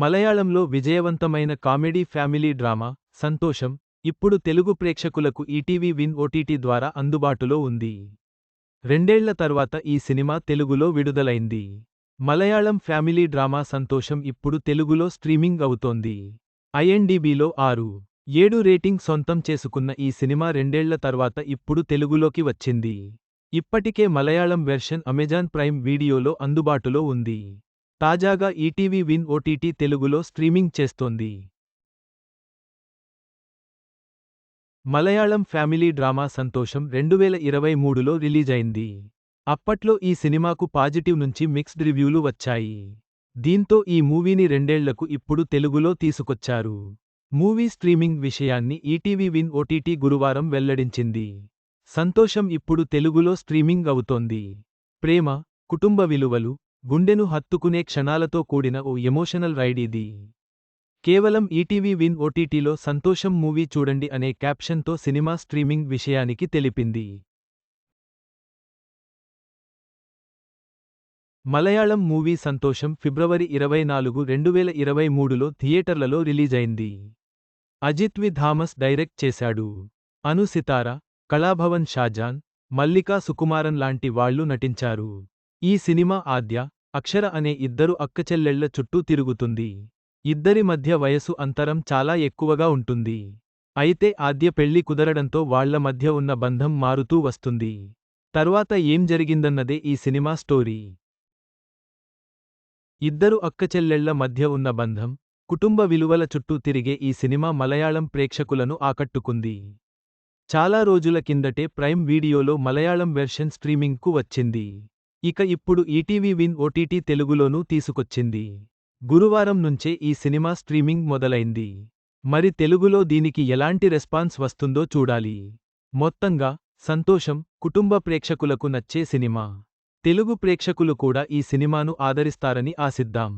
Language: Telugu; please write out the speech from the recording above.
మలయాళంలో విజయవంతమైన కామెడీ ఫ్యామిలీ డ్రామా సంతోషం ఇప్పుడు తెలుగు ప్రేక్షకులకు ఈటీవీ విన్ ఓటీటీ ద్వారా అందుబాటులో ఉంది. రెండేళ్ళ తర్వాత ఈ సినిమా తెలుగులో విడుదలైంది. మలయాళం ఫ్యామిలీ డ్రామా సంతోషం ఇప్పుడు తెలుగులో స్ట్రీమింగ్ అవుతోంది. ఐఎన్డీబీలో ఆరు ఏడు రేటింగ్ సొంతం చేసుకున్న ఈ సినిమా రెండేళ్ళ తర్వాత ఇప్పుడు తెలుగులోకి వచ్చింది. ఇప్పటికే మలయాళం వెర్షన్ అమెజాన్ ప్రైమ్ వీడియోలో అందుబాటులో ఉంది. తాజాగా ఈటీవీ విన్ ఓటీటీ తెలుగులో స్ట్రీమింగ్ చేస్తోంది. మలయాళం ఫ్యామిలీ డ్రామా సంతోషం రెండువేల ఇరవై మూడులో రిలీజైంది. అప్పట్లో ఈ సినిమాకు పాజిటివ్ నుంచి మిక్స్డ్ రివ్యూలు వచ్చాయి. దీంతో ఈ మూవీని రెండేళ్ళకు ఇప్పుడు తెలుగులో తీసుకొచ్చారు. మూవీ స్ట్రీమింగ్ విషయాన్ని ఈటీవీ విన్ ఓటీటీ గురువారం వెల్లడించింది. సంతోషం ఇప్పుడు తెలుగులో స్ట్రీమింగ్ అవుతోంది. ప్రేమ కుటుంబ విలువలు గుండెను హత్తుకునే క్షణాలతో కూడిన ఓ ఎమోషనల్ రైడ్ ఇది. కేవలం ఈటీవీ విన్ ఓటీటీలో సంతోషం మూవీ చూడండి అనే క్యాప్షన్తో సినిమా స్ట్రీమింగ్ విషయానికి తెలిపింది. మలయాళం మూవీ సంతోషం ఫిబ్రవరి ఇరవై నాలుగు రెండువేల ఇరవై మూడులో థియేటర్లలో రిలీజైంది. అజిత్ వి థామస్ డైరెక్ట్ చేశాడు. అనుసితార కళాభవన్ షాజాన్ మల్లికా సుకుమారన్ లాంటి వాళ్ళు నటించారు. ఈ సినిమా ఆద్య అక్షర అనే ఇద్దరు అక్కచెల్లెళ్ళ చుట్టూ తిరుగుతుంది. ఇద్దరి మధ్య వయసు అంతరం చాలా ఎక్కువగా ఉంటుంది. అయితే ఆద్య పెళ్ళి కుదరడంతో వాళ్ళ మధ్య ఉన్న బంధం మారుతూ వస్తుంది. తర్వాత ఏం జరిగిందన్నదే ఈ సినిమా స్టోరీ. ఇద్దరు అక్కచెల్లెళ్ళ మధ్య ఉన్న బంధం కుటుంబ విలువల చుట్టూ తిరిగే ఈ సినిమా మలయాళం ప్రేక్షకులను ఆకట్టుకుంది. చాలా రోజుల కిందటే ప్రైమ్ వీడియోలో మలయాళం వెర్షన్ స్ట్రీమింగ్కు వచ్చింది. ఇక ఇప్పుడు ఈటీవీ విన్ ఓటీటీ తెలుగులోనూ తీసుకొచ్చింది. గురువారం నుంచే ఈ సినిమా స్ట్రీమింగ్ మొదలైంది. మరి తెలుగులో దీనికి ఎలాంటి రెస్పాన్స్ వస్తుందో చూడాలి. మొత్తంగా సంతోషం కుటుంబ ప్రేక్షకులకు నచ్చే సినిమా. తెలుగు ప్రేక్షకులు కూడా ఈ సినిమాను ఆదరిస్తారని ఆశిద్దాం.